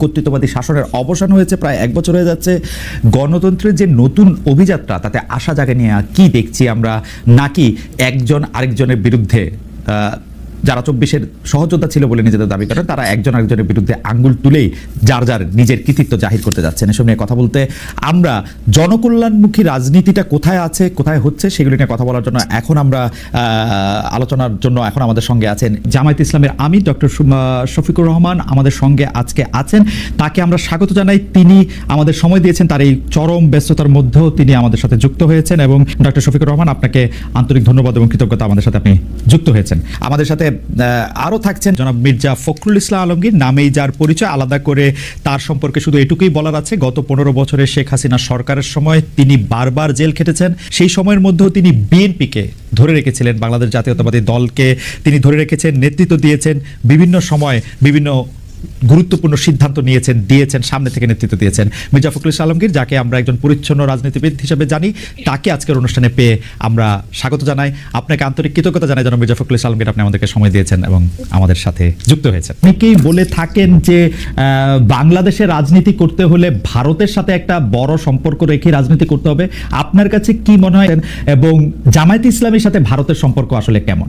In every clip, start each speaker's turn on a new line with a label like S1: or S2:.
S1: কর্তৃত্ববাদী শাসনের অবসান হয়েছে, প্রায় এক বছর হয়ে যাচ্ছে। গণতন্ত্রের যে নতুন অভিযাত্রা, তাতে আশা জাগে নিয়ে কি দেখছি আমরা? নাকি একজন আরেকজনের বিরুদ্ধে যারা চব্বিশের সহযোদ্ধা ছিল বলে নিজেদের দাবি করেন, তারা একজন আরেকজনের বিরুদ্ধে আঙ্গুল তুলেই যার যার নিজের কৃতিত্ব জাহির করতে যাচ্ছেন। এসব নিয়ে কথা বলতে আমরা জনকল্যাণমুখী রাজনীতিটা কোথায় আছে, কোথায় হচ্ছে সেগুলি নিয়ে কথা বলার জন্য এখন আমরা আলোচনার জন্য এখন আমাদের সঙ্গে আছেন জামায়াত ইসলামের আমি ডক্টর শফিকুর রহমান। আমাদের সঙ্গে আজকে আছেন, তাকে আমরা স্বাগত জানাই। তিনি আমাদের সময় দিয়েছেন, তার এই চরম ব্যস্ততার মধ্যেও তিনি আমাদের সাথে যুক্ত হয়েছেন এবং ডক্টর শফিকুর রহমান, আপনাকে আন্তরিক ধন্যবাদ এবং কৃতজ্ঞতা আমাদের সাথে আপনি যুক্ত হয়েছেন। আমাদের সাথে আরও থাকছেন জনাব মির্জা ফখরুল ইসলাম আলমগীর। নামেই যার পরিচয়, আলাদা করে তার সম্পর্কে শুধু এটুকুই বলার আছে। গত পনেরো বছরে শেখ হাসিনা সরকারের সময় তিনি বারবার জেল খেটেছেন। সেই সময়ের মধ্যেও তিনি বিএনপিকে ধরে রেখেছিলেন। বাংলাদেশ জাতীয়তাবাদী দলকে তিনি ধরে রেখেছেন, নেতৃত্ব দিয়েছেন। বিভিন্ন সময় বিভিন্ন গুরুত্বপূর্ণ সিদ্ধান্ত নিয়েছেন, দিয়েছেন, সামনে থেকে নেতৃত্ব দিয়েছেন। মির্জা ফখরুল আলমগীর, যাকে আমরা একজন পরিচ্ছন্ন রাজনীতিবিদ হিসেবে জানি, তাকে আজকের অনুষ্ঠানে পেয়ে আমরা স্বাগত জানাই। আপনাকে আন্তরিক কৃতজ্ঞতা জানাই যেন মির্জা ফখরুল আলমগীর, আপনি আমাদেরকে সময় দিয়েছেন এবং আমাদের সাথে যুক্ত হয়েছেন। অনেকেই বলে থাকেন যে বাংলাদেশে রাজনীতি করতে হলে ভারতের সাথে একটা বড় সম্পর্ক রেখে রাজনীতি করতে হবে। আপনার কাছে কি মনে হয়? এবং জামায়াত ইসলামের সাথে ভারতের সম্পর্ক আসলে কেমন?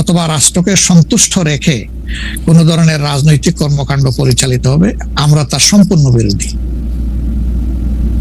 S2: অথবা রাষ্ট্রকে সন্তুষ্ট রেখে কোনো ধরনের রাজনৈতিক কর্মকাণ্ড পরিচালিত হবে আমরা তার সম্পূর্ণ বিরোধী।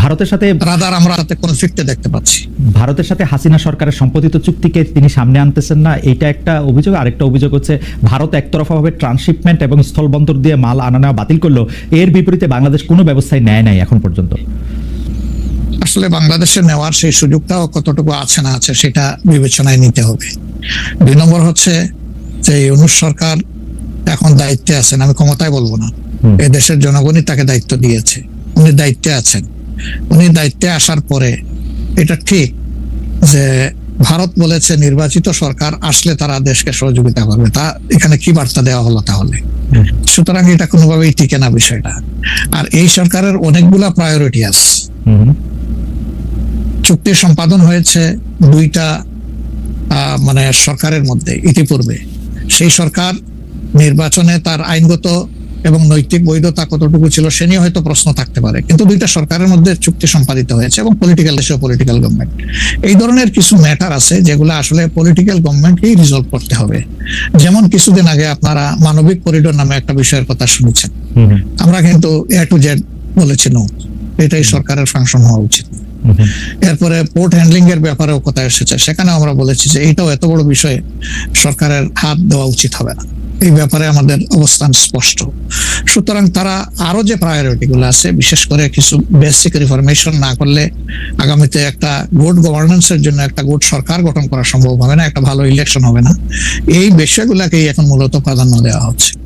S1: ভারতের সাথে
S2: রাদার আমরা কনফ্লিক্টে দেখতে পাচ্ছি।
S1: ভারতের সাথে হাসিনা সরকারের সম্পাদিত চুক্তিকে তিনি সামনে আনতেছেন না এটা একটা অভিযোগ। আরেকটা অভিযোগ হচ্ছে ভারত একতরফাভাবে ট্রান্সশিপমেন্ট এবং স্থলবন্দর দিয়ে মাল আনা নেওয়া বাতিল করল এর বিপরীতে বাংলাদেশ কোনো ব্যবস্থায় নেয় নাই এখন পর্যন্ত।
S2: আসলে বাংলাদেশে নেওয়ার সেই সুযোগটাও কতটুকু আছে না আছে সেটা বিবেচনায় নিতে হবে। দুই নম্বর হচ্ছে যে ইউনুস সরকার এখন দায়িত্বে আছেন আমি ক্ষমতায় বলব না। এদেশের জনগণই তাকে দায়িত্ব দিয়েছে। উনি দায়িত্বে আছেন। উনি দায়িত্বে আসার পরে এটা ঠিক যে ভারত বলেছে নির্বাচিত সরকার আসলে তারা দেশকে সহযোগিতা করবে। তা এখানে কি বার্তা দেওয়া হলো তাহলে? সুতরাং এটা কোনোভাবেই টিকে না বিষয়টা। আর এই সরকারের অনেকগুলা প্রায়োরিটি আছে। চুক্তি সম্পাদন হয়েছে দুইটা আহ, মানে সরকারের মধ্যে ইতিপূর্বে। সেই সরকার নির্বাচনে তার আইনগত এবং নৈতিক বৈধতা কতটুকু ছিল সে নিয়ে হয়তো প্রশ্ন থাকতে পারে। কিন্তু দুইটা সরকারের মধ্যে চুক্তি সম্পাদিত হয়েছে এবং পলিটিক্যাল দেশীয় পলিটিক্যাল গভর্নমেন্ট এই ধরনের কিছু ম্যাটার আছে যেগুলো আসলে পলিটিক্যাল গভর্নমেন্টকেই রিজলভ করতে হবে। যেমন কিছুদিন আগে আপনারা মানবিক করিডোর নামে একটা বিষয়ের কথা শুনেছেন। আমরা কিন্তু এ টু জেড বলেছি নো এটাই সরকারের ফাংশন হওয়া উচিত। এরপরে পোর্ট হ্যান্ডলিং এর ব্যাপারেও কথা এসেছে। সেখানে আমরা বলেছি যে এটাও এত বড় বিষয়ে সরকারের হাত দেওয়া উচিত হবে না। এই ব্যাপারে আমাদের অবস্থান স্পষ্ট। সুতরাং তারা আরও যে প্রায়োরিটি গুলো আছে, বিশেষ করে কিছু বেসিক রিফরমেশন না করলে আগামীতে একটা গুড গভর্নেন্স এর জন্য একটা গুড সরকার গঠন করা সম্ভব হবে না, একটা ভালো ইলেকশন হবে না। এই বিষয়গুলোকেই এখন মূলত প্রাধান্য দেওয়া হচ্ছে।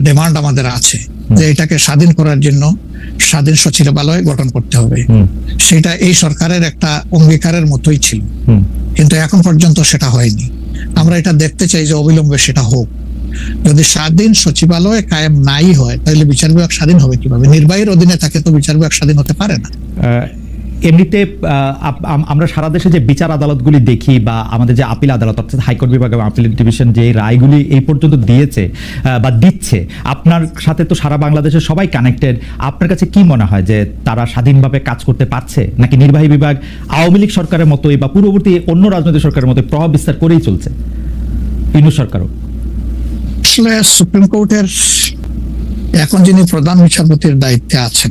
S2: ডিমান্ড আমাদের আছে। যে এটাকে স্বাধীন করার জন্য স্বাধীন সচিবালয় গঠন করতে হবে। সেটা এই সরকারের একটা অঙ্গীকারের মতোই ছিল। কিন্তু এখন পর্যন্ত সেটা হয়নি। আমরা এটা দেখতে চাই যে অবিলম্বে সেটা হোক। যদি স্বাধীন সচিবালয় কায়েম নাই হয় তাহলে বিচার বিভাগ স্বাধীন হবে কীভাবে? নির্বাহীর অধীনে থাকে তো বিচার বিভাগ স্বাধীন হতে পারে না।
S1: এমনিতে আমরা সারা দেশে যে বিচার আদালতগুলি দেখি বা আমাদের যে আপিল আদালত অর্থাৎ হাইকোর্ট বিভাগ এবং আপিল ডিভিশন যে রায়গুলি এই পর্যন্ত দিয়েছে বা দিচ্ছে আপনার সাথে তো সারা বাংলাদেশের সবাই কানেক্টেড আপনার কাছে কি মনে হয় যে তারা স্বাধীনভাবে কাজ করতে পারছে? নাকি নির্বাহী বিভাগ আওয়ামী লীগ সরকারের মতোই বা পূর্ববর্তী অন্য রাজনৈতিক সরকারের মতোই প্রভাব বিস্তার করেই চলছে? ইনু সরকারও।
S2: আসলে সুপ্রিম কোর্টের এখন যিনি প্রধান বিচারপতির দায়িত্বে আছেন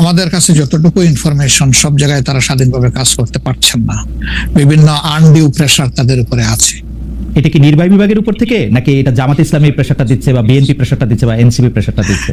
S2: আমাদের কাছে যতটুকু ইনফরমেশন সব জায়গায় তারা স্বাধীনভাবে কাজ করতে পারছেন না। বিভিন্ন আনডিউ প্রেশার তাদের উপরে আছে।
S1: এটা কি নির্বাহী বিভাগের উপর থেকে? নাকি এটা জামাত ইসলামী প্রেশারটা দিচ্ছে বা বিএনপি প্রেশারটা দিচ্ছে বা এনসিপি প্রেশারটা দিচ্ছে?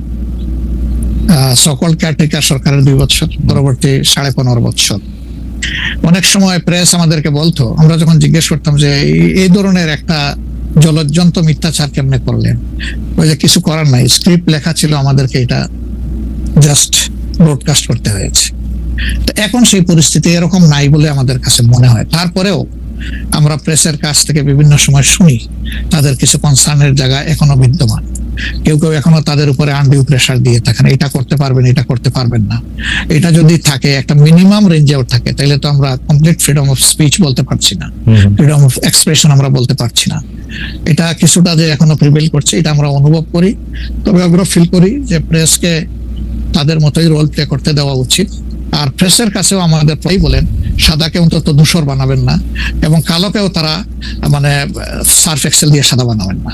S2: সকল কেয়ারটেকার সরকারের দুই বছর, পরবর্তী সাড়ে পনেরো বছর। অনেক সময় প্রেস আমাদেরকে বলতো, আমরা যখন জিজ্ঞেস করতাম যে, এই- ধরনের একটা জলজ্জন্ত মিথ্যাচার কেমনে করলেন? ওই যে কিছু করার নাই স্ক্রিপ্ট লেখা ছিল আমাদেরকে এটা জাস্ট ব্রডকাস্ট করতে হয়েছে। তো এখন সেই পরিস্থিতি এরকম নাই বলে আমাদের কাছে মনে হয়। তারপরেও আমরা প্রেসের কাছ থেকে বিভিন্ন সময় শুনি, তাদের কিছু কনসার্নের জায়গা এখনও বিদ্যমান। কেউ কেউ এখনও তাদের উপরে আনডিউ প্রেশার দিয়ে থাকেন এটা করতে পারবেন এটা করতে পারবেন না। এটা যদি থাকে একটা মিনিমাম রেঞ্জেও থাকে তাহলে তো আমরা কমপ্লিট ফ্রিডম অফ স্পিচ বলতে পারছি না। ফ্রিডম অফ এক্সপ্রেশন আমরা বলতে পারছি না। এটা কিছুটা যে এখনও প্রিভেল করছে এটা আমরা অনুভব করি। তবে আমরা ফিল করি যে প্রেসকে তাদের মতোই রোল প্লে করতে দেওয়া উচিত। আর প্রেসের কাছেও আমাদের প্রায় বলেন সাদাকে অন্তত ধূসর বানাবেন না এবং কালোকেও তারা মানে সার্ফ এক্সেল দিয়ে সাদা বানাবেন না।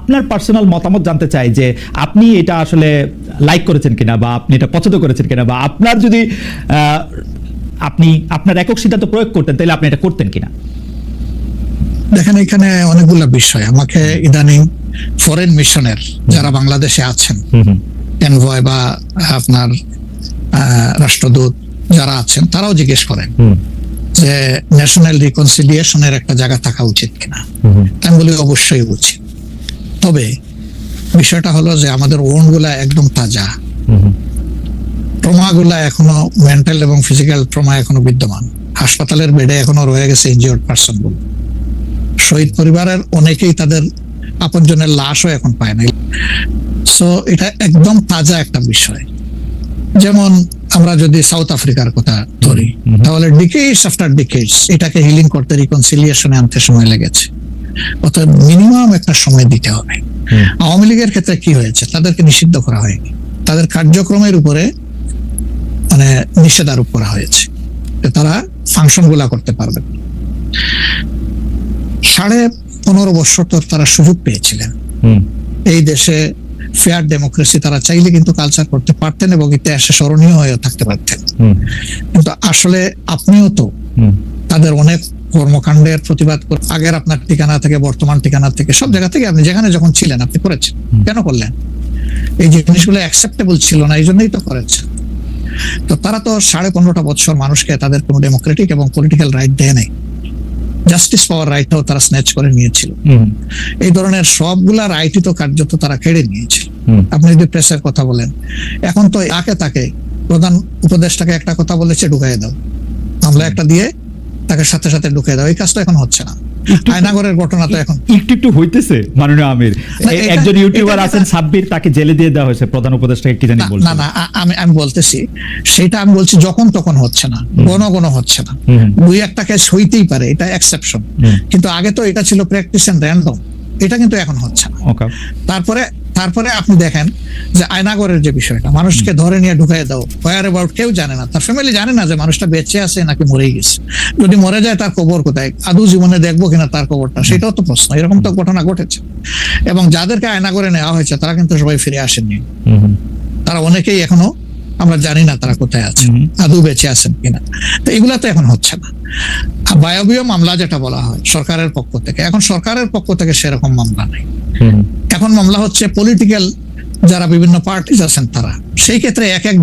S1: আপনার পার্সোনাল মতামত জানতে চাই যে আপনি এটা আসলে লাইক করেছেন কিনা বা আপনি এটা পছন্দ করেছেন কিনা বা আপনার যদি আপনি আপনার একক সিদ্ধান্ত প্রয়োগ করতেন তাহলে আপনি এটা করতেন কিনা?
S2: দেখেন এখানে অনেকগুলো বিষয়। আমাকে ইদানিং ফরেন মিশনের যারা বাংলাদেশে আছেন এনভয় বা আপনার রাষ্ট্রদূত যারা আছেন তারাও জিজ্ঞেস করেন যে ন্যাশনাল রিকনসিলিয়েশনের একটা জায়গা থাকা উচিত কিনা। আমি বলি অবশ্যই উচিত। তবে বিষয়টা হলো যে আমাদের ওনগুলা একদম তাজা।
S1: হুম হুম
S2: ট্রমা গুলা এখনও মেন্টাল এবং ফিজিক্যাল ট্রমা এখনও বিদ্যমান। হাসপাতালের বেডে এখনও রয়ে গেছে ইনজিওর্ড পার্সন শহীদ পরিবারের অনেকেই তাদের আপনজনের লাশও এখন পায় না সো এটা একদম তাজা একটা বিষয়। যেমন আমরা যদি সাউথ আফ্রিকার কথা ধরি তাহলে ডিকেটস আফটার ডিকেটস এটাকে হিলিং করতে রিকনসিলিয়েশনে আনতে সময় লেগেছে। অতএব মিনিমাম একটা সময় দিতে হবে। আওয়ামী লীগের ক্ষেত্রে কি হয়েছে? তাদেরকে নিষিদ্ধ করা হয়নি। তাদের কার্যক্রমের উপরে মানে নিষেধারোপ করা হয়েছে। তারা ফাংশনগুলা করতে পারবে সাড়ে পনেরো বছর তো তারা সুযোগ পেয়েছিলেন। এই দেশে ফেয়ার ডেমোক্রেসি তারা চাইলে কিন্তু কালচার করতে পারতেন এবং ইতিহাসে স্মরণীয় হয়ে থাকতে পারতেন। কিন্তু আসলে আপনিও তো তাদের অনেক কর্মকাণ্ডের প্রতিবাদ আগের আপনার ঠিকানা থেকে বর্তমান ঠিকানা থেকে সব জায়গা থেকে আপনি যেখানে যখন ছিলেন আপনি করেছেন। কেন করলেন? এই জিনিসগুলো অ্যাকসেপ্টেবল ছিল না এই জন্যই তো করেছে তো তারা তো সাড়ে পনেরোটা বছর মানুষকে তাদের কোনো ডেমোক্রেটিক এবং পলিটিক্যাল রাইট দেয় নাই। জাস্টিস পাওয়ার রাইটটাও তারা স্ন্যাচ করে নিয়েছিল। এই ধরনের সবগুলা রাইটই তো কার্যত তারা কেড়ে নিয়েছিল। আপনি যদি প্রেসের কথা বলেন এখন তো তাকে তাকে প্রধান উপদেষ্টাকে একটা কথা বলেছে ঢুকাই দাও। আমরা একটা দিয়ে তাকে সাথে সাথে ঢুকিয়ে দাও। এই কাজটা এখন হচ্ছে না। আয়নাগরের ঘটনা তো এখন।
S1: একটু একটু হইতেছে মাননীয় আমির। একজন ইউটিউবার আছেন সাব্বির তাকে জেলে দিয়ে দেওয়া হয়েছে প্রধান উপদেষ্টাকে কি জানি
S2: না,
S1: বলছে
S2: না না আমি আমি বলতেছি সেটা আমি বলছি যখন তখন হচ্ছে না কোনো কোনো হচ্ছে না। দুই একটা কেস হইতেই পারে এটা এক্সেপশন কিন্তু আগে তো এটা ছিল প্র্যাকটিস এন্ড র্যান্ডম এটা কিন্তু এখন হচ্ছে না। তারপরে তারপরে আপনি দেখেন যে আয়নাগরের যে বিষয়টা মানুষকে ধরে নিয়ে ঢুকাই দাও। হোয়ার অ্যাবাউট কেউ জানে না। তার ফ্যামিলি জানে না যে মানুষটা বেঁচে আছে নাকি মরে গেছে। যদি মরে যায় তার কবর কোথায়? আদৌ জীবনে দেখব কিনা তার কবরটা সেটাও তো প্রশ্ন। এরকম তো ঘটনা ঘটেছে। এবং যাদেরকে আয়না করে নেওয়া হয়েছে তারা কিন্তু সবাই ফিরে আসেননি। তারা অনেকেই এখনও আমরা জানি না তারা কোথায় আছে
S1: হুম।
S2: আদৌ বেঁচে আছেন কিনা। তো এগুলা তো এখন হচ্ছে না। বায়বীয় মামলা যেটা বলা হয় সরকারের পক্ষ থেকে এখন সরকারের পক্ষ থেকে সেরকম মামলা নেই। এখন মামলা হচ্ছে পলিটিক্যাল যারা বিভিন্ন পার্টিস আছেন তারা সেই ক্ষেত্রে এক এক